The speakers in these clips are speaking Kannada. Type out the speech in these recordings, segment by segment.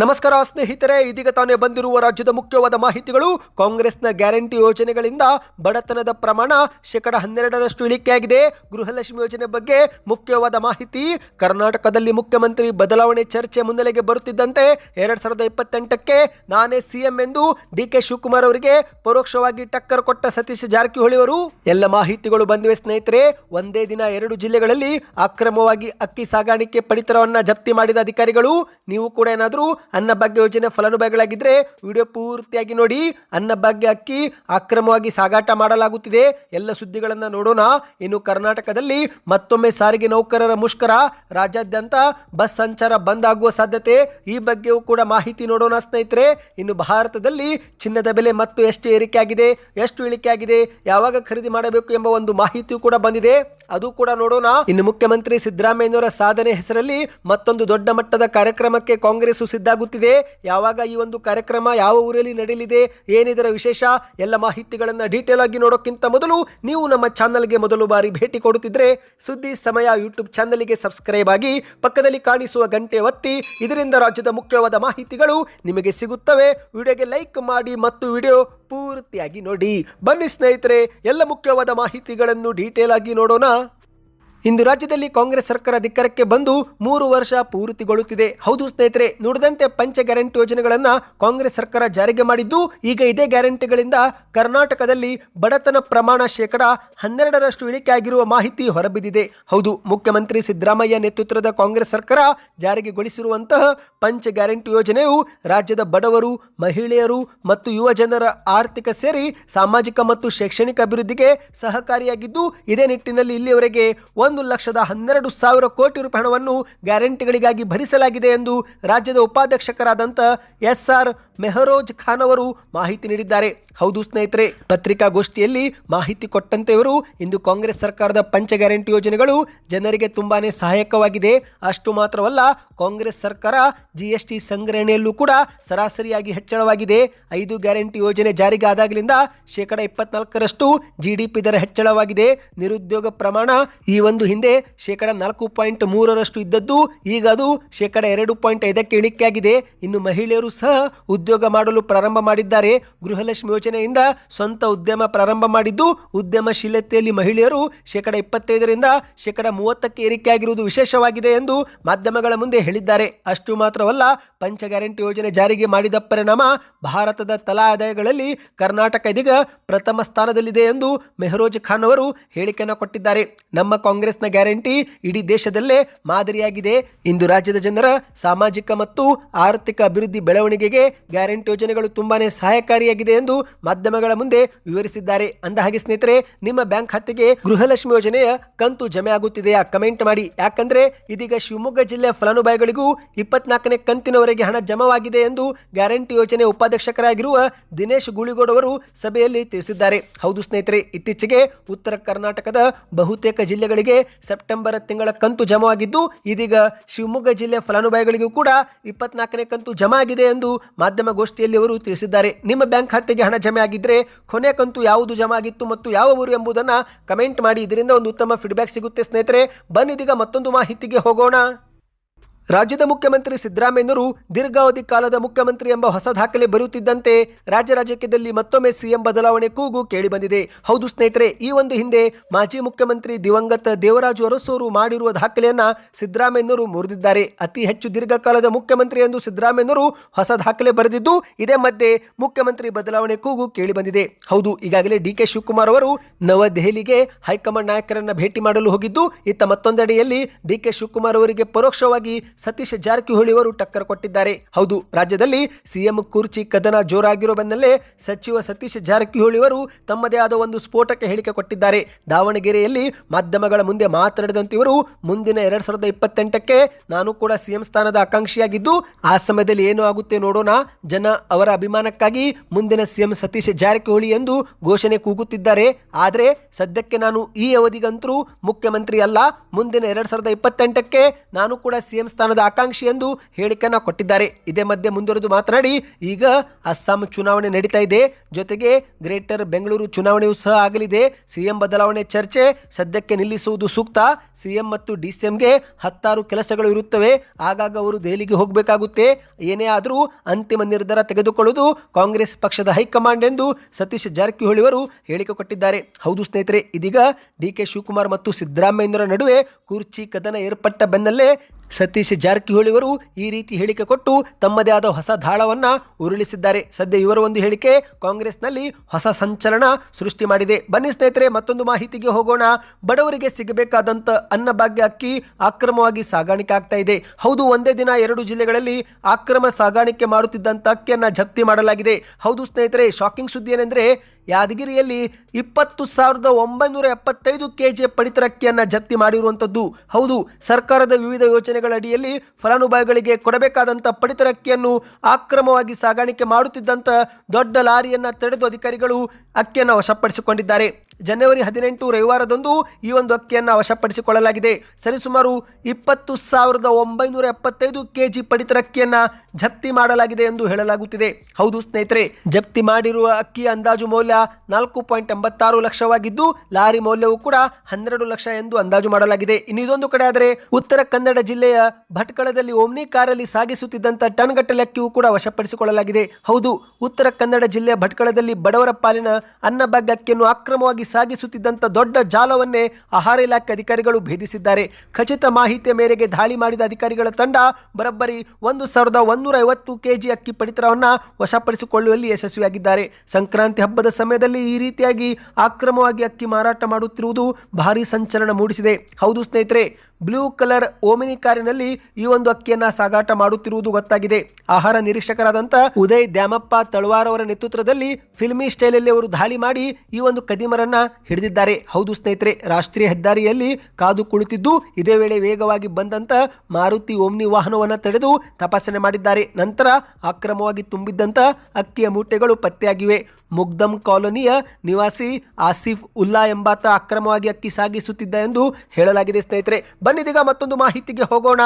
ನಮಸ್ಕಾರ ಸ್ನೇಹಿತರೆ, ಇದೀಗ ತಾನೇ ಬಂದಿರುವ ರಾಜ್ಯದ ಮುಖ್ಯವಾದ ಮಾಹಿತಿಗಳು. ಕಾಂಗ್ರೆಸ್ನ ಗ್ಯಾರಂಟಿ ಯೋಜನೆಗಳಿಂದ ಬಡತನದ ಪ್ರಮಾಣ ಶೇಕಡ ಹನ್ನೆರಡರಷ್ಟು ಇಳಿಕೆಯಾಗಿದೆ. ಗೃಹಲಕ್ಷ್ಮಿ ಯೋಜನೆ ಬಗ್ಗೆ ಮುಖ್ಯವಾದ ಮಾಹಿತಿ. ಕರ್ನಾಟಕದಲ್ಲಿ ಮುಖ್ಯಮಂತ್ರಿ ಬದಲಾವಣೆ ಚರ್ಚೆ ಮುನ್ನೆಲೆಗೆ ಬರುತ್ತಿದ್ದಂತೆ ಎರಡ್ ಸಾವಿರದ ಇಪ್ಪತ್ತೆಂಟಕ್ಕೆ ನಾನೇ ಸಿಎಂ ಎಂದು ಡಿ ಕೆ ಶಿವಕುಮಾರ್ ಅವರಿಗೆ ಪರೋಕ್ಷವಾಗಿ ಟಕ್ಕರ್ ಕೊಟ್ಟ ಸತೀಶ್ ಜಾರಕಿಹೊಳಿ ಅವರು. ಎಲ್ಲ ಮಾಹಿತಿಗಳು ಬಂದಿವೆ ಸ್ನೇಹಿತರೆ. ಒಂದೇ ದಿನ ಎರಡು ಜಿಲ್ಲೆಗಳಲ್ಲಿ ಅಕ್ರಮವಾಗಿ ಅಕ್ಕಿ ಸಾಗಾಣಿಕೆ ಪಡಿತರವನ್ನ ಜಪ್ತಿ ಮಾಡಿದ ಅಧಿಕಾರಿಗಳು. ನೀವು ಕೂಡ ಏನಾದರೂ ಅನ್ನಭಾಗ್ಯ ಯೋಜನೆ ಫಲಾನುಭವಿಗಳಾಗಿದ್ದರೆ ವಿಡಿಯೋ ಪೂರ್ತಿಯಾಗಿ ನೋಡಿ ಅನ್ನಭಾಗ್ಯ ಅಕ್ಕಿ ಅಕ್ರಮವಾಗಿ ಸಾಗಾಟ ಮಾಡಲಾಗುತ್ತಿದೆ. ಎಲ್ಲ ಸುದ್ದಿಗಳನ್ನು ನೋಡೋಣ. ಇನ್ನು ಕರ್ನಾಟಕದಲ್ಲಿ ಮತ್ತೊಮ್ಮೆ ಸಾರಿಗೆ ನೌಕರರ ಮುಷ್ಕರ. ರಾಜ್ಯಾದ್ಯಂತ ಬಸ್ ಸಂಚಾರ ಬಂದ್ ಆಗುವ ಸಾಧ್ಯತೆ. ಈ ಬಗ್ಗೆಯೂ ಕೂಡ ಮಾಹಿತಿ ನೋಡೋಣ ಸ್ನೇಹಿತರೆ. ಇನ್ನು ಭಾರತದಲ್ಲಿ ಚಿನ್ನದ ಬೆಲೆ ಮತ್ತು ಎಷ್ಟು ಏರಿಕೆ ಆಗಿದೆ ಎಷ್ಟು ಇಳಿಕೆ ಆಗಿದೆ ಯಾವಾಗ ಖರೀದಿ ಮಾಡಬೇಕು ಎಂಬ ಒಂದು ಮಾಹಿತಿಯೂ ಕೂಡ ಬಂದಿದೆ. ಅದು ಕೂಡ ನೋಡೋಣ. ಇನ್ನು ಮುಖ್ಯಮಂತ್ರಿ ಸಿದ್ದರಾಮಯ್ಯನವರ ಸಾಧನೆ ಹೆಸರಲ್ಲಿ ಮತ್ತೊಂದು ದೊಡ್ಡ ಮಟ್ಟದ ಕಾರ್ಯಕ್ರಮಕ್ಕೆ ಕಾಂಗ್ರೆಸ್ ಸಿದ್ಧಾಗುತ್ತಿದೆ ಯಾವಾಗ ಈ ಒಂದು ಕಾರ್ಯಕ್ರಮ ಯಾವ ಊರಲ್ಲಿ ನಡೆಯಲಿದೆ, ಏನಿದರ ವಿಶೇಷ, ಎಲ್ಲ ಮಾಹಿತಿಗಳನ್ನು ಡೀಟೇಲ್ ಆಗಿ ನೋಡೋಕ್ಕಿಂತ ಮೊದಲು ನೀವು ನಮ್ಮ ಚಾನಲ್ಗೆ ಮೊದಲು ಬಾರಿ ಭೇಟಿ ಕೊಡುತ್ತಿದ್ರೆ ಸುದ್ದಿ, ಸಮಯ ಯೂಟ್ಯೂಬ್ ಚಾನಲ್ಗೆ ಸಬ್ಸ್ಕ್ರೈಬ್ ಆಗಿ ಪಕ್ಕದಲ್ಲಿ ಕಾಣಿಸುವ ಗಂಟೆ ಒತ್ತಿ, ಇದರಿಂದ ರಾಜ್ಯದ ಮುಖ್ಯವಾದ ಮಾಹಿತಿಗಳು ನಿಮಗೆ ಸಿಗುತ್ತವೆ. ವಿಡಿಯೋಗೆ ಲೈಕ್ ಮಾಡಿ ಮತ್ತು ವಿಡಿಯೋ ಪೂರ್ತಿಯಾಗಿ ನೋಡಿ. ಬನ್ನಿ ಸ್ನೇಹಿತರೆ, ಎಲ್ಲ ಮುಖ್ಯವಾದ ಮಾಹಿತಿಗಳನ್ನು ಡೀಟೇಲ್ ಆಗಿ ನೋಡೋಣ. ಇಂದು ರಾಜ್ಯದಲ್ಲಿ ಕಾಂಗ್ರೆಸ್ ಸರ್ಕಾರ ಅಧಿಕಾರಕ್ಕೆ ಬಂದು ಮೂರು ವರ್ಷ ಪೂರ್ತಿಗೊಳ್ಳುತ್ತಿದೆ. ಹೌದು ಸ್ನೇಹಿತರೆ, ನುಡಿದಂತೆ ಪಂಚ ಗ್ಯಾರಂಟಿ ಯೋಜನೆಗಳನ್ನ ಕಾಂಗ್ರೆಸ್ ಸರ್ಕಾರ ಜಾರಿಗೆ ಮಾಡಿದ್ದು, ಈಗ ಇದೇ ಗ್ಯಾರಂಟಿಗಳಿಂದ ಕರ್ನಾಟಕದಲ್ಲಿ ಬಡತನ ಪ್ರಮಾಣ ಶೇಕಡ ಹನ್ನೆರಡರಷ್ಟು ಇಳಿಕೆ ಆಗಿರುವ ಮಾಹಿತಿ ಹೊರಬಿದ್ದಿದೆ. ಹೌದು, ಮುಖ್ಯಮಂತ್ರಿ ಸಿದ್ದರಾಮಯ್ಯ ನೇತೃತ್ವದ ಕಾಂಗ್ರೆಸ್ ಸರ್ಕಾರ ಜಾರಿಗೆಗೊಳಿಸಿರುವಂತಹ ಪಂಚ ಗ್ಯಾರಂಟಿ ಯೋಜನೆಯು ರಾಜ್ಯದ ಬಡವರು, ಮಹಿಳೆಯರು ಮತ್ತು ಯುವ ಜನರ ಆರ್ಥಿಕ ಸೇರಿ ಸಾಮಾಜಿಕ ಮತ್ತು ಶೈಕ್ಷಣಿಕ ಅಭಿವೃದ್ಧಿಗೆ ಸಹಕಾರಿಯಾಗಿದ್ದು, ಇದೇ ನಿಟ್ಟಿನಲ್ಲಿ ಇಲ್ಲಿಯವರೆಗೆ ಒಂದು ಲಕ್ಷದ ಹನ್ನೆರಡು ಸಾವಿರ ಕೋಟಿ ರೂಪಾಯಿ ಹಣವನ್ನು ಗ್ಯಾರಂಟಿಗಳಿಗಾಗಿ ಭರಿಸಲಾಗಿದೆ ಎಂದು ರಾಜ್ಯದ ಉಪಾಧ್ಯಕ್ಷಕರಾದಂಥ ಎಸ್ ಆರ್ ಮೆಹರೋಜ್ ಖಾನ್ ಅವರು ಮಾಹಿತಿ ನೀಡಿದ್ದಾರೆ. ಹೌದು ಸ್ನೇಹಿತರೆ, ಪತ್ರಿಕಾಗೋಷ್ಠಿಯಲ್ಲಿ ಮಾಹಿತಿ ಕೊಟ್ಟಂತೆ ಇವರು ಇಂದು ಕಾಂಗ್ರೆಸ್ ಸರ್ಕಾರದ ಪಂಚ ಗ್ಯಾರಂಟಿ ಯೋಜನೆಗಳು ಜನರಿಗೆ ತುಂಬಾನೇ ಸಹಾಯಕವಾಗಿದೆ. ಅಷ್ಟು ಮಾತ್ರವಲ್ಲ, ಕಾಂಗ್ರೆಸ್ ಸರ್ಕಾರ ಜಿಎಸ್ಟಿ ಸಂಗ್ರಹಣೆಯಲ್ಲೂ ಕೂಡ ಸರಾಸರಿಯಾಗಿ ಹೆಚ್ಚಳವಾಗಿದೆ. ಐದು ಗ್ಯಾರಂಟಿ ಯೋಜನೆ ಜಾರಿಗೆ ಆದಾಗಲಿಂದ ಶೇಕಡ ಇಪ್ಪತ್ನಾಲ್ಕರಷ್ಟು ಜಿಡಿಪಿ ದರ ಹೆಚ್ಚಳವಾಗಿದೆ. ನಿರುದ್ಯೋಗ ಪ್ರಮಾಣ ಈ ಒಂದು ಹಿಂದೆ ಶೇಕಡ ನಾಲ್ಕು ಪಾಯಿಂಟ್ ಮೂರರಷ್ಟು ಇದ್ದದ್ದು, ಈಗ ಅದು ಶೇಕಡ ಎರಡು ಪಾಯಿಂಟ್ ಐದಕ್ಕೆ ಇಳಿಕೆಯಾಗಿದೆ. ಇನ್ನು ಮಹಿಳೆಯರು ಸಹ ಉದ್ಯೋಗ ಮಾಡಲು ಪ್ರಾರಂಭ ಮಾಡಿದ್ದಾರೆ. ಗೃಹಲಕ್ಷ್ಮಿ ಯೋಜನೆಯಿಂದ ಸ್ವಂತ ಉದ್ಯಮ ಪ್ರಾರಂಭ ಮಾಡಿದ್ದು, ಉದ್ಯಮಶೀಲತೆಯಲ್ಲಿ ಮಹಿಳೆಯರು ಶೇಕಡ ಇಪ್ಪತ್ತೈದರಿಂದ ಶೇಕಡ ಮೂವತ್ತಕ್ಕೆ ಏರಿಕೆಯಾಗಿರುವುದು ವಿಶೇಷವಾಗಿದೆ ಎಂದು ಮಾಧ್ಯಮಗಳ ಮುಂದೆ ಹೇಳಿದ್ದಾರೆ. ಅಷ್ಟು ಮಾತ್ರವಲ್ಲ, ಪಂಚ ಗ್ಯಾರಂಟಿ ಯೋಜನೆ ಜಾರಿಗೆ ಮಾಡಿದ ಪರಿಣಾಮ ಭಾರತದ ತಲಾ ಆದಾಯಗಳಲ್ಲಿ ಕರ್ನಾಟಕ ಇದೀಗ ಪ್ರಥಮ ಸ್ಥಾನದಲ್ಲಿದೆ ಎಂದು ಮೆಹರೋಜ್ ಖಾನ್ ಅವರು ಹೇಳಿಕೆಯನ್ನು ಕೊಟ್ಟಿದ್ದಾರೆ. ನಮ್ಮ ಕಾಂಗ್ರೆಸ್ನ ಗ್ಯಾರಂಟಿ ಇಡೀ ದೇಶದಲ್ಲೇ ಮಾದರಿಯಾಗಿದೆ. ಇಂದು ರಾಜ್ಯದ ಜನರ ಸಾಮಾಜಿಕ ಮತ್ತು ಆರ್ಥಿಕ ಅಭಿವೃದ್ಧಿ ಬೆಳವಣಿಗೆಗೆ ಗ್ಯಾರಂಟಿ ಯೋಜನೆಗಳು ತುಂಬಾನೇ ಸಹಾಯಕಾರಿಯಾಗಿದೆ ಎಂದು ಮಾಧ್ಯಮಗಳ ಮುಂದೆ ವಿವರಿಸಿದ್ದಾರೆ. ಅಂದ ಹಾಗೆ ಸ್ನೇಹಿತರೆ, ನಿಮ್ಮ ಬ್ಯಾಂಕ್ ಖಾತೆಗೆ ಗೃಹಲಕ್ಷ್ಮಿ ಯೋಜನೆಯ ಕಂತು ಜಮೆ ಆಗುತ್ತಿದೆಯಾ? ಕಮೆಂಟ್ ಮಾಡಿ. ಯಾಕಂದ್ರೆ, ಇದೀಗ ಶಿವಮೊಗ್ಗ ಜಿಲ್ಲೆಯ ಫಲಾನುಭವಿಗಳಿಗೂ ಇಪ್ಪತ್ನಾಲ್ಕನೇ ಕಂತಿನವರೆಗೆ ಹಣ ಜಮವಾಗಿದೆ ಎಂದು ಗ್ಯಾರಂಟಿ ಯೋಜನೆ ಉಪಾಧ್ಯಕ್ಷಕರಾಗಿರುವ ದಿನೇಶ್ ಗುಳಿಗೋಡ್ ಅವರು ಸಭೆಯಲ್ಲಿ ತಿಳಿಸಿದ್ದಾರೆ. ಹೌದು ಸ್ನೇಹಿತರೆ, ಇತ್ತೀಚೆಗೆ ಉತ್ತರ ಕರ್ನಾಟಕದ ಬಹುತೇಕ ಜಿಲ್ಲೆಗಳಿಗೆ ಸೆಪ್ಟೆಂಬರ್ ತಿಂಗಳ ಕಂತು ಜಮವಾಗಿದ್ದು ಇದೀಗ ಶಿವಮೊಗ್ಗ ಜಿಲ್ಲೆ ಫಲಾನುಭವಿಗಳಿಗೂ ಕೂಡ ಇಪ್ಪತ್ನಾಲ್ಕನೇ ಕಂತು ಜಮಾ ಆಗಿದೆ ಎಂದು ಮಾಧ್ಯಮ ಗೋಷ್ಠಿಯಲ್ಲಿ ಅವರು ತಿಳಿಸಿದ್ದಾರೆ. ನಿಮ್ಮ ಬ್ಯಾಂಕ್ ಖಾತೆಗೆ ಹಣ ಜಮೆ ಆಗಿದ್ರೆ ಕೊನೆ ಕಂತು ಯಾವುದು ಜಮಾ ಆಗಿತ್ತು ಮತ್ತು ಯಾವ ಊರು ಎಂಬುದನ್ನು ಕಮೆಂಟ್ ಮಾಡಿ. ಇದರಿಂದ ಒಂದು ಉತ್ತಮ ಫೀಡ್ಬ್ಯಾಕ್ ಸಿಗುತ್ತೆ ಸ್ನೇಹಿತರೆ. ಬನ್ನಿದೀಗ ಮತ್ತೊಂದು ಮಾಹಿತಿಗೆ ಹೋಗೋಣ. ರಾಜ್ಯದ ಮುಖ್ಯಮಂತ್ರಿ ಸಿದ್ದರಾಮಯ್ಯನವರು ದೀರ್ಘಾವಧಿ ಕಾಲದ ಮುಖ್ಯಮಂತ್ರಿ ಎಂಬ ಹೊಸ ದಾಖಲೆ ಬರುತ್ತಿದ್ದಂತೆ ರಾಜ್ಯ ರಾಜಕೀಯದಲ್ಲಿ ಮತ್ತೊಮ್ಮೆ ಸಿಎಂ ಬದಲಾವಣೆ ಕೂಗು ಕೇಳಿಬಂದಿದೆ. ಹೌದು ಸ್ನೇಹಿತರೆ, ಈ ಒಂದು ಹಿಂದೆ ಮಾಜಿ ಮುಖ್ಯಮಂತ್ರಿ ದಿವಂಗತ ದೇವರಾಜು ಅರಸೋರು ಮಾಡಿರುವ ದಾಖಲೆಯನ್ನ ಸಿದ್ದರಾಮಯ್ಯನವರು ಮುರಿದಿದ್ದಾರೆ. ಅತಿ ಹೆಚ್ಚು ದೀರ್ಘಕಾಲದ ಮುಖ್ಯಮಂತ್ರಿ ಎಂದು ಸಿದ್ದರಾಮಯ್ಯನವರು ಹೊಸ ದಾಖಲೆ ಬರೆದಿದ್ದು, ಇದೇ ಮಧ್ಯೆ ಮುಖ್ಯಮಂತ್ರಿ ಬದಲಾವಣೆ ಕೂಗು ಕೇಳಿಬಂದಿದೆ. ಹೌದು, ಈಗಾಗಲೇ ಡಿ ಕೆ ಶಿವಕುಮಾರ್ ಅವರು ನವದೆಹಲಿಗೆ ಹೈಕಮಾಂಡ್ ನಾಯಕರನ್ನ ಭೇಟಿ ಮಾಡಲು ಹೋಗಿದ್ದು, ಇತ್ತ ಮತ್ತೊಂದೆಡೆಯಲ್ಲಿ ಡಿ ಕೆ ಶಿವಕುಮಾರ್ ಅವರಿಗೆ ಪರೋಕ್ಷವಾಗಿ ಸತೀಶ್ ಜಾರಕಿಹೊಳಿ ಅವರು ಟಕ್ಕರ್ ಕೊಟ್ಟಿದ್ದಾರೆ. ಹೌದು, ರಾಜ್ಯದಲ್ಲಿ ಸಿಎಂ ಕುರ್ಚಿ ಕದನ ಜೋರಾಗಿರೋ ಬೆನ್ನಲ್ಲೇ ಸಚಿವ ಸತೀಶ್ ಜಾರಕಿಹೊಳಿ ಅವರು ತಮ್ಮದೇ ಆದ ಒಂದು ಸ್ಫೋಟಕ್ಕೆ ಹೇಳಿಕೆ ಕೊಟ್ಟಿದ್ದಾರೆ. ದಾವಣಗೆರೆಯಲ್ಲಿ ಮಾಧ್ಯಮಗಳ ಮುಂದೆ ಮಾತನಾಡಿದಂತೆ ಇವರು ಮುಂದಿನ ಎರಡ್ ಸಾವಿರದ ಇಪ್ಪತ್ತೆಂಟಕ್ಕೆ ನಾನು ಕೂಡ ಸಿಎಂ ಸ್ಥಾನದ ಆಕಾಂಕ್ಷಿಯಾಗಿದ್ದು, ಆ ಸಮಯದಲ್ಲಿ ಏನು ಆಗುತ್ತೆ ನೋಡೋಣ. ಜನ ಅವರ ಅಭಿಮಾನಕ್ಕಾಗಿ ಮುಂದಿನ ಸಿಎಂ ಸತೀಶ್ ಜಾರಕಿಹೊಳಿ ಎಂದು ಘೋಷಣೆ ಕೂಗುತ್ತಿದ್ದಾರೆ. ಆದರೆ ಸದ್ಯಕ್ಕೆ ನಾನು ಈ ಅವಧಿಗಂತರೂ ಮುಖ್ಯಮಂತ್ರಿ ಅಲ್ಲ. ಮುಂದಿನ ಎರಡ್ ಸಾವಿರದ ಇಪ್ಪತ್ತೆಂಟಕ್ಕೆ ನಾನು ಕೂಡ ಸಿಎಂ ಸ್ಥಾನದ ಆಕಾಂಕ್ಷಿ ಎಂದು ಹೇಳಿಕೆಯನ್ನು ಕೊಟ್ಟಿದ್ದಾರೆ. ಇದೇ ಮಧ್ಯೆ ಮುಂದುವರೆದು ಮಾತನಾಡಿ, ಈಗ ಅಸ್ಸಾಂ ಚುನಾವಣೆ ನಡೀತಾ ಇದೆ. ಜೊತೆಗೆ ಗ್ರೇಟರ್ ಬೆಂಗಳೂರು ಚುನಾವಣೆಯೂ ಸಹ ಆಗಲಿದೆ. ಸಿಎಂ ಬದಲಾವಣೆ ಚರ್ಚೆ ಸದ್ಯಕ್ಕೆ ನಿಲ್ಲಿಸುವುದು ಸೂಕ್ತ. ಸಿಎಂ ಮತ್ತು ಡಿಸಿಎಂಗೆ ಹತ್ತಾರು ಕೆಲಸಗಳು ಇರುತ್ತವೆ. ಆಗಾಗ ಅವರು ದೆಹಲಿಗೆ ಹೋಗಬೇಕಾಗುತ್ತೆ. ಏನೇ ಆದರೂ ಅಂತಿಮ ನಿರ್ಧಾರ ತೆಗೆದುಕೊಳ್ಳುವುದು ಕಾಂಗ್ರೆಸ್ ಪಕ್ಷದ ಹೈಕಮಾಂಡ್ ಎಂದು ಸತೀಶ್ ಜಾರಕಿಹೊಳಿ ಅವರು ಹೇಳಿಕೆ ಕೊಟ್ಟಿದ್ದಾರೆ. ಹೌದು ಸ್ನೇಹಿತರೆ, ಇದೀಗ ಡಿ ಕೆ ಶಿವಕುಮಾರ್ ಮತ್ತು ಸಿದ್ದರಾಮಯ್ಯರ ನಡುವೆ ಕುರ್ಚಿ ಕದನ ಏರ್ಪಟ್ಟ ಬೆನ್ನಲ್ಲೇ ಸತೀಶ್ ಜಾರಕಿಹೊಳಿ ಅವರು ಈ ರೀತಿ ಹೇಳಿಕೆ ಕೊಟ್ಟು ತಮ್ಮದೇ ಆದ ಹೊಸ ದಾಳವನ್ನ ಉರುಳಿಸಿದ್ದಾರೆ. ಸದ್ಯ ಇವರ ಒಂದು ಹೇಳಿಕೆ, ಕಾಂಗ್ರೆಸ್ನಲ್ಲಿ ಹೊಸ ಸಂಚಲನ ಸೃಷ್ಟಿ ಮಾಡಿದೆ. ಬನ್ನಿ ಸ್ನೇಹಿತರೆ, ಮತ್ತೊಂದು ಮಾಹಿತಿಗೆ ಹೋಗೋಣ. ಬಡವರಿಗೆ ಸಿಗಬೇಕಾದಂತ ಅನ್ನಭಾಗ್ಯ ಅಕ್ಕಿ ಅಕ್ರಮವಾಗಿ ಸಾಗಾಣಿಕೆ ಆಗ್ತಾ ಇದೆ. ಹೌದು, ಒಂದೇ ದಿನ ಎರಡು ಜಿಲ್ಲೆಗಳಲ್ಲಿ ಅಕ್ರಮ ಸಾಗಾಣಿಕೆ ಮಾಡುತ್ತಿದ್ದಂತ ಅಕ್ಕಿಯನ್ನ ಜಪ್ತಿ ಮಾಡಲಾಗಿದೆ. ಹೌದು ಸ್ನೇಹಿತರೆ ಶಾಕಿಂಗ್ ಸುದ್ದಿ ಏನೆಂದ್ರೆ ಯಾದಗಿರಿಯಲ್ಲಿ ಇಪ್ಪತ್ತು ಸಾವಿರದ ಒಂಬೈನೂರ ಎಪ್ಪತ್ತೈದು ಕೆಜಿ ಪಡಿತರ ಅಕ್ಕಿಯನ್ನು ಜಪ್ತಿ ಮಾಡಿರುವಂಥದ್ದು. ಹೌದು, ಸರ್ಕಾರದ ವಿವಿಧ ಯೋಜನೆಗಳ ಅಡಿಯಲ್ಲಿ ಫಲಾನುಭವಿಗಳಿಗೆ ಕೊಡಬೇಕಾದಂಥ ಪಡಿತರ ಅಕ್ಕಿಯನ್ನು ಆಕ್ರಮವಾಗಿ ಸಾಗಾಣಿಕೆ ಮಾಡುತ್ತಿದ್ದಂಥ ದೊಡ್ಡ ಲಾರಿಯನ್ನು ತಡೆದು ಅಧಿಕಾರಿಗಳು ಅಕ್ಕಿಯನ್ನು ವಶಪಡಿಸಿಕೊಂಡಿದ್ದಾರೆ. ಜನವರಿ ಹದಿನೆಂಟು ರವಿವಾರದಂದು ಈ ಒಂದು ಅಕ್ಕಿಯನ್ನು ವಶಪಡಿಸಿಕೊಳ್ಳಲಾಗಿದೆ. ಸರಿಸುಮಾರು ಇಪ್ಪತ್ತು ಸಾವಿರದ ಒಂಬೈನೂರ ಎಪ್ಪತ್ತೈದು ಕೆಜಿ ಪಡಿತರ ಅಕ್ಕಿಯನ್ನು ಜಪ್ತಿ ಮಾಡಲಾಗಿದೆ ಎಂದು ಹೇಳಲಾಗುತ್ತಿದೆ. ಹೌದು ಸ್ನೇಹಿತರೆ, ಜಪ್ತಿ ಮಾಡಿರುವ ಅಕ್ಕಿಯ ಅಂದಾಜು ಮೌಲ್ಯ ನಾಲ್ಕು ಪಾಯಿಂಟ್ ಎಂಬತ್ತಾರು ಲಕ್ಷವಾಗಿದ್ದು, ಲಾರಿ ಮೌಲ್ಯವು ಕೂಡ ಹನ್ನೆರಡು ಲಕ್ಷ ಎಂದು ಅಂದಾಜು ಮಾಡಲಾಗಿದೆ. ಇನ್ನು ಇದೊಂದು ಕಡೆ ಆದರೆ, ಉತ್ತರ ಕನ್ನಡ ಜಿಲ್ಲೆಯ ಭಟ್ಕಳದಲ್ಲಿ ಓಮ್ನಿ ಕಾರಲ್ಲಿ ಸಾಗಿಸುತ್ತಿದ್ದಂಥ ಟನ್ ಗಟ್ಟಲೆ ಅಕ್ಕಿಯೂ ಕೂಡ ವಶಪಡಿಸಿಕೊಳ್ಳಲಾಗಿದೆ. ಹೌದು, ಉತ್ತರ ಕನ್ನಡ ಜಿಲ್ಲೆಯ ಭಟ್ಕಳದಲ್ಲಿ ಬಡವರ ಪಾಲಿನ ಅನ್ನಭಾಗ್ಯ ಅಕ್ಕಿಯನ್ನು ಅಕ್ರಮವಾಗಿ ಸಾಗಿಸುತ್ತಿದ್ದಂಥ ದೊಡ್ಡ ಜಾಲವನ್ನೇ ಆಹಾರ ಇಲಾಖೆ ಅಧಿಕಾರಿಗಳು ಭೇದಿಸಿದ್ದಾರೆ. ಖಚಿತ ಮಾಹಿತಿಯ ಮೇರೆಗೆ ದಾಳಿ ಮಾಡಿದ ಅಧಿಕಾರಿಗಳ ತಂಡ ಬರಬ್ಬರಿ ಒಂದು ಸಾವಿರದ ಒಂದೂರ ಐವತ್ತು ಕೆಜಿ ಅಕ್ಕಿ ಪಡಿತರವನ್ನು ವಶಪಡಿಸಿಕೊಳ್ಳುವಲ್ಲಿ ಯಶಸ್ವಿಯಾಗಿದ್ದಾರೆ. ಸಂಕ್ರಾಂತಿ ಹಬ್ಬದ ಸಮಯದಲ್ಲಿ ಈ ರೀತಿಯಾಗಿ ಅಕ್ರಮವಾಗಿ ಅಕ್ಕಿ ಮಾರಾಟ ಮಾಡುತ್ತಿರುವುದು ಭಾರೀ ಸಂಚಲನ ಮೂಡಿಸಿದೆ. ಹೌದು ಸ್ನೇಹಿತರೆ ಬ್ಲೂ ಕಲರ್ ಓಮಿನಿ ಕಾರಿನಲ್ಲಿ ಈ ಒಂದು ಅಕ್ಕಿಯನ್ನ ಸಾಗಾಟ ಮಾಡುತ್ತಿರುವುದು ಗೊತ್ತಾಗಿದೆ. ಆಹಾರ ನಿರೀಕ್ಷಕರಾದಂಥ ಉದಯ್ ದ್ಯಾಮಪ್ಪ ತಳವಾರ್ ಅವರ ನೇತೃತ್ವದಲ್ಲಿ ಫಿಲ್ಮಿ ಸ್ಟೈಲಲ್ಲಿ ಅವರು ದಾಳಿ ಮಾಡಿ ಈ ಒಂದು ಕದಿಮರನ್ನ ಹಿಡಿದಿದ್ದಾರೆ. ಹೌದು ಸ್ನೇಹಿತರೆ, ರಾಷ್ಟ್ರೀಯ ಹೆದ್ದಾರಿಯಲ್ಲಿ ಕಾದು ಕುಳಿತಿದ್ದು ಇದೇ ವೇಳೆ ವೇಗವಾಗಿ ಬಂದಂತ ಮಾರುತಿ ಓಮ್ನಿ ವಾಹನವನ್ನು ತಡೆದು ತಪಾಸಣೆ ಮಾಡಿದ್ದಾರೆ. ನಂತರ ಅಕ್ರಮವಾಗಿ ತುಂಬಿದ್ದಂತ ಅಕ್ಕಿಯ ಮೂಟೆಗಳು ಪತ್ತೆಯಾಗಿವೆ. ಮುಗ್ದಮ್ ಕಾಲೋನಿಯ ನಿವಾಸಿ ಆಸಿಫ್ ಉಲ್ಲಾ ಎಂಬಾತ ಅಕ್ರಮವಾಗಿ ಅಕ್ಕಿ ಸಾಗಿಸುತ್ತಿದ್ದ ಎಂದು ಹೇಳಲಾಗಿದೆ ಸ್ನೇಹಿತರೆ. ಬನ್ನಿದೀಗ ಮತ್ತೊಂದು ಮಾಹಿತಿಗೆ ಹೋಗೋಣ.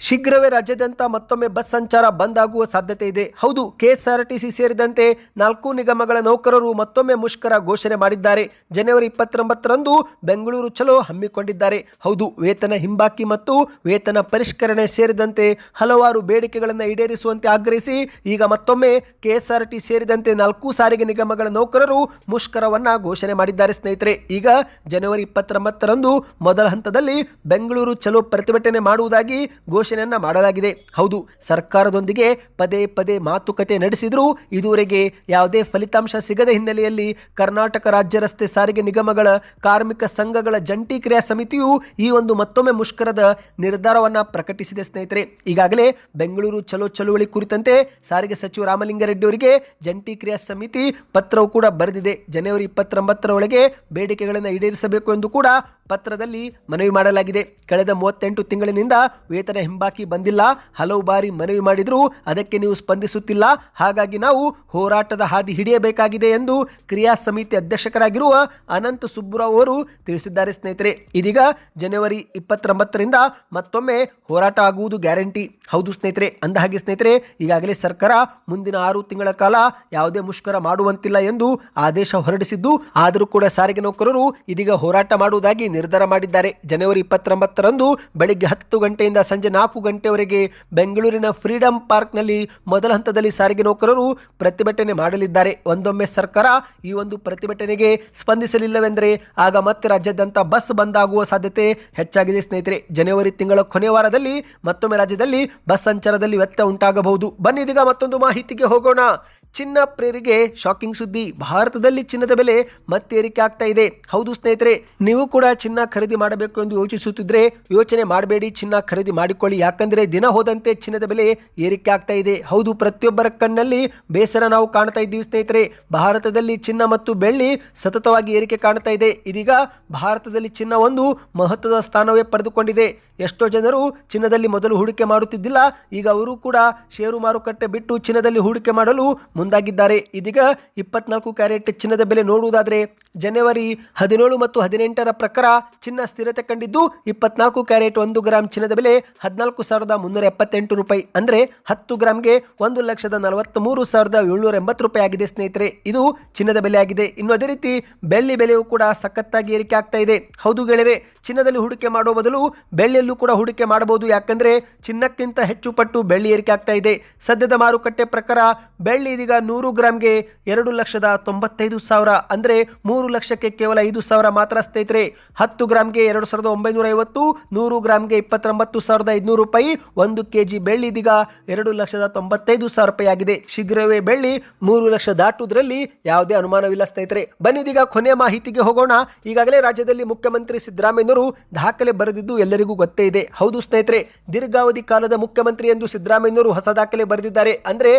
ಶೀಘ್ರವೇ ರಾಜ್ಯಾದ್ಯಂತ ಮತ್ತೊಮ್ಮೆ ಬಸ್ ಸಂಚಾರ ಬಂದ್ ಆಗುವ ಸಾಧ್ಯತೆ ಇದೆ. ಹೌದು, ಕೆಎಸ್ಆರ್ಟಿಸಿ ಸೇರಿದಂತೆ ನಾಲ್ಕು ನಿಗಮಗಳ ನೌಕರರು ಮತ್ತೊಮ್ಮೆ ಮುಷ್ಕರ ಘೋಷಣೆ ಮಾಡಿದ್ದಾರೆ. ಜನವರಿ ಇಪ್ಪತ್ತೊಂಬತ್ತರಂದು ಬೆಂಗಳೂರು ಚಲೋ ಹಮ್ಮಿಕೊಂಡಿದ್ದಾರೆ. ಹೌದು, ವೇತನ ಹಿಂಬಾಕಿ ಮತ್ತು ವೇತನ ಪರಿಷ್ಕರಣೆ ಸೇರಿದಂತೆ ಹಲವಾರು ಬೇಡಿಕೆಗಳನ್ನು ಈಡೇರಿಸುವಂತೆ ಆಗ್ರಹಿಸಿ ಈಗ ಮತ್ತೊಮ್ಮೆ ಕೆಎಸ್ಆರ್ಟಿ ಸೇರಿದಂತೆ ನಾಲ್ಕು ಸಾರಿಗೆ ನಿಗಮಗಳ ನೌಕರರು ಮುಷ್ಕರವನ್ನ ಘೋಷಣೆ ಮಾಡಿದ್ದಾರೆ ಸ್ನೇಹಿತರೆ. ಈಗ ಜನವರಿ ಇಪ್ಪತ್ತೊಂಬತ್ತರಂದು ಮೊದಲ ಹಂತದಲ್ಲಿ ಬೆಂಗಳೂರು ಚಲೋ ಪ್ರತಿಭಟನೆ ಮಾಡುವುದಾಗಿ ಘೋಷಣೆಯನ್ನ ಮಾಡಲಾಗಿದೆ. ಹೌದು, ಸರ್ಕಾರದೊಂದಿಗೆ ಪದೇ ಪದೇ ಮಾತುಕತೆ ನಡೆಸಿದರೂ ಇದುವರೆಗೆ ಯಾವುದೇ ಫಲಿತಾಂಶ ಸಿಗದ ಹಿನ್ನೆಲೆಯಲ್ಲಿ ಕರ್ನಾಟಕ ರಾಜ್ಯ ರಸ್ತೆ ಸಾರಿಗೆ ನಿಗಮಗಳ ಕಾರ್ಮಿಕ ಸಂಘಗಳ ಜಂಟಿ ಕ್ರಿಯಾ ಸಮಿತಿಯು ಈ ಒಂದು ಮತ್ತೊಮ್ಮೆ ಮುಷ್ಕರದ ನಿರ್ಧಾರವನ್ನು ಪ್ರಕಟಿಸಿದೆ ಸ್ನೇಹಿತರೆ. ಈಗಾಗಲೇ ಬೆಂಗಳೂರು ಚಲೋ ಚಳುವಳಿ ಕುರಿತಂತೆ ಸಾರಿಗೆ ಸಚಿವ ರಾಮಲಿಂಗಾರೆಡ್ಡಿ ಅವರಿಗೆ ಜಂಟಿ ಕ್ರಿಯಾ ಸಮಿತಿ ಪತ್ರವು ಕೂಡ ಬರೆದಿದೆ. ಜನವರಿ ಇಪ್ಪತ್ತೊಂಬತ್ತರ ಒಳಗೆ ಬೇಡಿಕೆಗಳನ್ನು ಈಡೇರಿಸಬೇಕು ಎಂದು ಕೂಡ ಪತ್ರದಲ್ಲಿ ಮನವಿ ಮಾಡಲಾಗಿದೆ. ಕಳೆದ ಮೂವತ್ತೆಂಟು ತಿಂಗಳಿನಿಂದ ವೇತನ ಹಿಂಬಾಕಿ ಬಂದಿಲ್ಲ. ಹಲವು ಬಾರಿ ಮನವಿ ಮಾಡಿದರೂ ಅದಕ್ಕೆ ನೀವು ಸ್ಪಂದಿಸುತ್ತಿಲ್ಲ. ಹಾಗಾಗಿ ನಾವು ಹೋರಾಟದ ಹಾದಿ ಹಿಡಿಯಬೇಕಾಗಿದೆ ಎಂದು ಕ್ರಿಯಾ ಸಮಿತಿ ಅಧ್ಯಕ್ಷರಾಗಿರುವ ಅನಂತ ಸುಬ್ಬುರಾವ್ ಅವರು ತಿಳಿಸಿದ್ದಾರೆ ಸ್ನೇಹಿತರೆ. ಇದೀಗ ಜನವರಿ ಇಪ್ಪತ್ತೊಂಬತ್ತರಿಂದ ಮತ್ತೊಮ್ಮೆ ಹೋರಾಟ ಆಗುವುದು ಗ್ಯಾರಂಟಿ. ಹೌದು ಸ್ನೇಹಿತರೆ. ಅಂದಹಾಗೆ ಸ್ನೇಹಿತರೆ, ಈಗಾಗಲೇ ಸರ್ಕಾರ ಮುಂದಿನ ಆರು ತಿಂಗಳ ಕಾಲ ಯಾವುದೇ ಮುಷ್ಕರ ಮಾಡುವಂತಿಲ್ಲ ಎಂದು ಆದೇಶ ಹೊರಡಿಸಿದ್ದು, ಆದರೂ ಕೂಡ ಸಾರಿಗೆ ನೌಕರರು ಇದೀಗ ಹೋರಾಟ ಮಾಡುವುದಾಗಿ ನಿರ್ಧಾರ ಮಾಡಿದ್ದಾರೆ. ಜನವರಿ ಇಪ್ಪತ್ತೊಂಬತ್ತರಂದು ಬೆಳಿಗ್ಗೆ ಹತ್ತು ಗಂಟೆಯಿಂದ ಸಂಜೆ ನಾಲ್ಕು ಗಂಟೆವರೆಗೆ ಬೆಂಗಳೂರಿನ ಫ್ರೀಡಂ ಪಾರ್ಕ್ನಲ್ಲಿ ಮೊದಲ ಹಂತದಲ್ಲಿ ಸಾರಿಗೆ ನೌಕರರು ಪ್ರತಿಭಟನೆ ಮಾಡಲಿದ್ದಾರೆ. ಒಂದೊಮ್ಮೆ ಸರ್ಕಾರ ಈ ಒಂದು ಪ್ರತಿಭಟನೆಗೆ ಸ್ಪಂದಿಸಲಿಲ್ಲವೆಂದರೆ ಆಗ ಮತ್ತೆ ರಾಜ್ಯಾದ್ಯಂತ ಬಸ್ ಬಂದ್ ಆಗುವ ಸಾಧ್ಯತೆ ಹೆಚ್ಚಾಗಿದೆ ಸ್ನೇಹಿತರೆ. ಜನವರಿ ತಿಂಗಳ ಕೊನೆ ವಾರದಲ್ಲಿ ಮತ್ತೊಮ್ಮೆ ರಾಜ್ಯದಲ್ಲಿ ಬಸ್ ಸಂಚಾರದಲ್ಲಿ ವ್ಯತ್ಯಯ ಉಂಟಾಗಬಹುದು. ಬನ್ನಿ ಮತ್ತೊಂದು ಮಾಹಿತಿಗೆ ಹೋಗೋಣ. ಚಿನ್ನ ಪ್ರೇರಿಗೆ ಶಾಕಿಂಗ್ ಸುದ್ದಿ. ಭಾರತದಲ್ಲಿ ಚಿನ್ನದ ಬೆಲೆ ಮತ್ತೆ ಏರಿಕೆ ಆಗ್ತಾ ಇದೆ. ಹೌದು ಸ್ನೇಹಿತರೆ, ನೀವು ಕೂಡ ಚಿನ್ನ ಖರೀದಿ ಮಾಡಬೇಕು ಎಂದು ಯೋಚಿಸುತ್ತಿದ್ರೆ ಯೋಚನೆ ಮಾಡಬೇಡಿ, ಚಿನ್ನ ಖರೀದಿ ಮಾಡಿಕೊಳ್ಳಿ. ಯಾಕಂದ್ರೆ ದಿನ ಹೋದಂತೆ ಚಿನ್ನದ ಬೆಲೆ ಏರಿಕೆ ಆಗ್ತಾ ಇದೆ. ಹೌದು, ಪ್ರತಿಯೊಬ್ಬರ ಕಣ್ಣಲ್ಲಿ ಬೇಸರ ನಾವು ಕಾಣ್ತಾ ಇದ್ದೀವಿ ಸ್ನೇಹಿತರೆ. ಭಾರತದಲ್ಲಿ ಚಿನ್ನ ಮತ್ತು ಬೆಳ್ಳಿ ಸತತವಾಗಿ ಏರಿಕೆ ಕಾಣ್ತಾ ಇದೆ. ಇದೀಗ ಭಾರತದಲ್ಲಿ ಚಿನ್ನ ಒಂದು ಮಹತ್ವದ ಸ್ಥಾನವೇ ಪಡೆದುಕೊಂಡಿದೆ. ಎಷ್ಟೋ ಜನರು ಚಿನ್ನದಲ್ಲಿ ಮೊದಲು ಹೂಡಿಕೆ ಮಾಡುತ್ತಿದ್ದಿಲ್ಲ. ಈಗ ಅವರು ಕೂಡ ಷೇರು ಮಾರುಕಟ್ಟೆ ಬಿಟ್ಟು ಚಿನ್ನದಲ್ಲಿ ಹೂಡಿಕೆ ಮಾಡಲು ಮುಂದಾಗಿದ್ದಾರೆ. ಇದೀಗ ಇಪ್ಪತ್ನಾಲ್ಕು ಕ್ಯಾರೆಟ್ ಚಿನ್ನದ ಬೆಲೆ ನೋಡುವುದಾದರೆ ಜನವರಿ ಹದಿನೇಳು ಮತ್ತು ಹದಿನೆಂಟರ ಪ್ರಕಾರ ಚಿನ್ನ ಸ್ಥಿರತೆ ಕಂಡಿದ್ದು ಇಪ್ಪತ್ನಾಲ್ಕು ಕ್ಯಾರೆಟ್ ಒಂದು ಗ್ರಾಮ್ ಚಿನ್ನದ ಬೆಲೆ ಹದಿನಾಲ್ಕು ಸಾವಿರದ ಮುನ್ನೂರ ಎಪ್ಪತ್ತೆಂಟು ರೂಪಾಯಿ ಅಂದರೆ ಹತ್ತು ಗ್ರಾಮ್ಗೆ ಒಂದು ಲಕ್ಷದ ನಲವತ್ತ್ ಮೂರು ಸಾವಿರದ ಏಳ್ನೂರ ಎಂಬತ್ತು ರೂಪಾಯಿ ಆಗಿದೆ ಸ್ನೇಹಿತರೆ. ಇದು ಚಿನ್ನದ ಬೆಲೆ ಆಗಿದೆ. ಇನ್ನು ಅದೇ ರೀತಿ ಬೆಳ್ಳಿ ಬೆಲೆಯೂ ಕೂಡ ಸಖತ್ತಾಗಿ ಏರಿಕೆ ಆಗ್ತಾ ಇದೆ. ಹೌದು ಗೆಳೆಯರೆ, ಚಿನ್ನದಲ್ಲಿ ಹೂಡಿಕೆ ಮಾಡುವ ಬದಲು ಬೆಳ್ಳಿಯಲ್ಲೂ ಕೂಡ ಹೂಡಿಕೆ ಮಾಡಬಹುದು. ಯಾಕಂದ್ರೆ ಚಿನ್ನಕ್ಕಿಂತ ಹೆಚ್ಚು ಪಟ್ಟು ಬೆಳ್ಳಿ ಏರಿಕೆ ಆಗ್ತಾ ಇದೆ. ಸದ್ಯದ ಮಾರುಕಟ್ಟೆ ಪ್ರಕಾರ ಬೆಳ್ಳಿ ಇದೀಗ ನೂರು ಗ್ರಾಮ್ಗೆ ಎರಡು ಲಕ್ಷದ ತೊಂಬತ್ತೈದು ಸಾವಿರ ಅಂದರೆ ಮೂರು ಲಕ್ಷಕ್ಕೆ ಕೇವಲ ಐದು ಸಾವಿರ ಮಾತ್ರ ಸ್ನೇಹಿತರೆ. ಹತ್ತು ಗ್ರಾಮ್ಗೆ ಎರಡು ಸಾವಿರದ ಒಂಬೈನೂರ ಐವತ್ತು, ನೂರು ಗ್ರಾಮ್ಗೆ ಇಪ್ಪತ್ತೊಂಬತ್ತು ಸಾವಿರದ ಐದುನೂರು ರೂಪಾಯಿ, ಒಂದು ಕೆ ಜಿ ಬೆಳ್ಳಿ ಇದೀಗ ಎರಡು ಲಕ್ಷದ ತೊಂಬತ್ತೈದು ಸಾವಿರ ರೂಪಾಯಿ ಆಗಿದೆ. ಶೀಘ್ರವೇ ಬೆಳ್ಳಿ ಮೂರು ಲಕ್ಷ ದಾಟುವುದರಲ್ಲಿ ಯಾವುದೇ ಅನುಮಾನವಿಲ್ಲ ಸ್ನೇಹಿತರೆ. ಬನ್ನಿ ಇದೀಗ ಕೊನೆಯ ಮಾಹಿತಿಗೆ ಹೋಗೋಣ. ಈಗಾಗಲೇ ರಾಜ್ಯದಲ್ಲಿ ಮುಖ್ಯಮಂತ್ರಿ ಸಿದ್ದರಾಮಯ್ಯನವರು ದಾಖಲೆ ಬರೆದಿದ್ದು ಎಲ್ಲರಿಗೂ ಗೊತ್ತೇ ಇದೆ. ಹೌದು ಸ್ನೇಹಿತರೆ, ದೀರ್ಘಾವಧಿ ಕಾಲದ ಮುಖ್ಯಮಂತ್ರಿ ಎಂದು ಸಿದ್ದರಾಮಯ್ಯನವರು ಹೊಸ ದಾಖಲೆ ಬರೆದಿದ್ದಾರೆ. ಅಂದ್ರೆ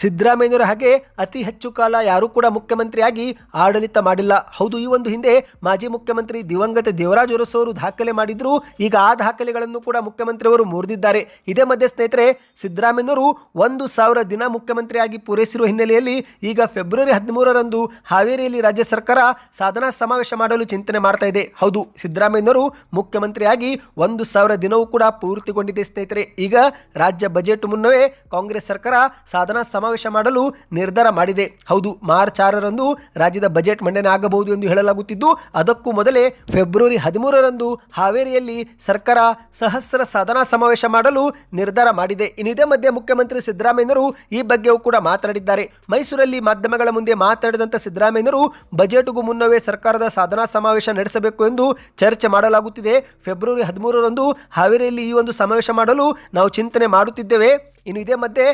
ಸಿದ್ದರಾಮಯ್ಯನವರ ಹಾಗೆ ಅತಿ ಹೆಚ್ಚು ಕಾಲ ಯಾರೂ ಕೂಡ ಮುಖ್ಯಮಂತ್ರಿಯಾಗಿ ಆಡಳಿತ ಮಾಡಿಲ್ಲ. ಹೌದು, ಈ ಒಂದು ಹಿಂದೆ ಮಾಜಿ ಮುಖ್ಯಮಂತ್ರಿ ದಿವಂಗತ ದೇವರಾಜ್ ಅರಸು ದಾಖಲೆ ಮಾಡಿದ್ರು. ಈಗ ಆ ದಾಖಲೆಗಳನ್ನು ಕೂಡ ಮುಖ್ಯಮಂತ್ರಿಯವರು ಮುರಿದಿದ್ದಾರೆ. ಇದೇ ಮಧ್ಯೆ ಸ್ನೇಹಿತರೆ, ಸಿದ್ದರಾಮಯ್ಯನವರು ಒಂದು ಸಾವಿರ ದಿನ ಮುಖ್ಯಮಂತ್ರಿಯಾಗಿ ಪೂರೈಸಿರುವ ಹಿನ್ನೆಲೆಯಲ್ಲಿ ಈಗ ಫೆಬ್ರವರಿ ಹದಿಮೂರರಂದು ಹಾವೇರಿಯಲ್ಲಿ ರಾಜ್ಯ ಸರ್ಕಾರ ಸಾಧನಾ ಸಮಾವೇಶ ಮಾಡಲು ಚಿಂತನೆ ಮಾಡ್ತಾ ಇದೆ. ಹೌದು, ಸಿದ್ದರಾಮಯ್ಯನವರು ಮುಖ್ಯಮಂತ್ರಿಯಾಗಿ ಒಂದು ಸಾವಿರ ದಿನವೂ ಕೂಡ ಪೂರ್ತಿಗೊಂಡಿದೆ ಸ್ನೇಹಿತರೆ. ಈಗ ರಾಜ್ಯ ಬಜೆಟ್ ಮುನ್ನವೇ ಕಾಂಗ್ರೆಸ್ ಸರ್ಕಾರ ಸಾಧನಾ ಸಮಾವೇಶ ಮಾಡಲು ನಿರ್ಧಾರ ಮಾಡಿದೆ. ಹೌದು, ಮಾರ್ಚ್ ಆರರಂದು ರಾಜ್ಯದ ಬಜೆಟ್ ಮಂಡನೆ ಆಗಬಹುದು ಎಂದು ಹೇಳಲಾಗುತ್ತಿದ್ದು, ಅದಕ್ಕೂ ಮೊದಲೇ ಫೆಬ್ರವರಿ ಹದಿಮೂರರಂದು ಹಾವೇರಿಯಲ್ಲಿ ಸರ್ಕಾರ ಸಹಸ್ರ ಸಾಧನಾ ಸಮಾವೇಶ ಮಾಡಲು ನಿರ್ಧಾರ ಮಾಡಿದೆ. ಇದೇ ಮಧ್ಯೆ ಮುಖ್ಯಮಂತ್ರಿ ಸಿದ್ದರಾಮಯ್ಯನವರು ಈ ಬಗ್ಗೆಯೂ ಕೂಡ ಮಾತನಾಡಿದ್ದಾರೆ. ಮೈಸೂರಲ್ಲಿ ಮಾಧ್ಯಮಗಳ ಮುಂದೆ ಮಾತನಾಡಿದಂತ ಸಿದ್ದರಾಮಯ್ಯನವರು, ಬಜೆಟ್ಗೂ ಮುನ್ನವೇ ಸರ್ಕಾರದ ಸಾಧನಾ ಸಮಾವೇಶ ನಡೆಸಬೇಕು ಎಂದು ಚರ್ಚೆ ಮಾಡಲಾಗುತ್ತಿದೆ. ಫೆಬ್ರವರಿ ಹದಿಮೂರರಂದು ಹಾವೇರಿಯಲ್ಲಿ ಈ ಒಂದು ಸಮಾವೇಶ ಮಾಡಲು ನಾವು ಚಿಂತನೆ ಮಾಡುತ್ತಿದ್ದೇವೆ. ಇನ್ನು ಇದೇ ಮಧ್ಯೆ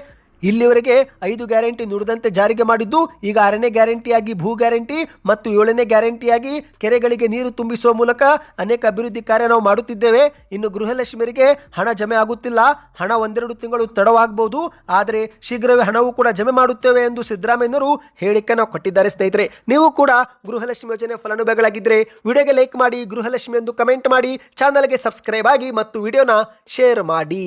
ಇಲ್ಲಿವರೆಗೆ ಐದು ಗ್ಯಾರಂಟಿ ನುಡಿದಂತೆ ಜಾರಿಗೆ ಮಾಡಿದ್ದು, ಈಗ ಆರನೇ ಗ್ಯಾರಂಟಿಯಾಗಿ ಭೂ ಗ್ಯಾರಂಟಿ ಮತ್ತು ಏಳನೇ ಗ್ಯಾರಂಟಿಯಾಗಿ ಕೆರೆಗಳಿಗೆ ನೀರು ತುಂಬಿಸುವ ಮೂಲಕ ಅನೇಕ ಅಭಿವೃದ್ಧಿ ಕಾರ್ಯ ನಾವು ಮಾಡುತ್ತಿದ್ದೇವೆ. ಇನ್ನು ಗೃಹಲಕ್ಷ್ಮಿಯರಿಗೆ ಹಣ ಜಮೆ ಆಗುತ್ತಿಲ್ಲ. ಹಣ ಒಂದೆರಡು ತಿಂಗಳು ತಡವಾಗಬಹುದು. ಆದರೆ ಶೀಘ್ರವೇ ಹಣವೂ ಕೂಡ ಜಮೆ ಮಾಡುತ್ತೇವೆ ಎಂದು ಸಿದ್ದರಾಮಯ್ಯನವರು ನಾವು ಕೊಟ್ಟಿದ್ದಾರೆ ಸ್ನೇಹಿತರೆ. ನೀವು ಕೂಡ ಗೃಹಲಕ್ಷ್ಮಿ ಯೋಜನೆ ಫಲಾನುಭವಿಗಳಾಗಿದ್ದರೆ ವಿಡಿಯೋಗೆ ಲೈಕ್ ಮಾಡಿ, ಗೃಹಲಕ್ಷ್ಮಿ ಎಂದು ಕಮೆಂಟ್ ಮಾಡಿ, ಚಾನಲ್ಗೆ ಸಬ್ಸ್ಕ್ರೈಬ್ ಆಗಿ ಮತ್ತು ವಿಡಿಯೋನ ಶೇರ್ ಮಾಡಿ.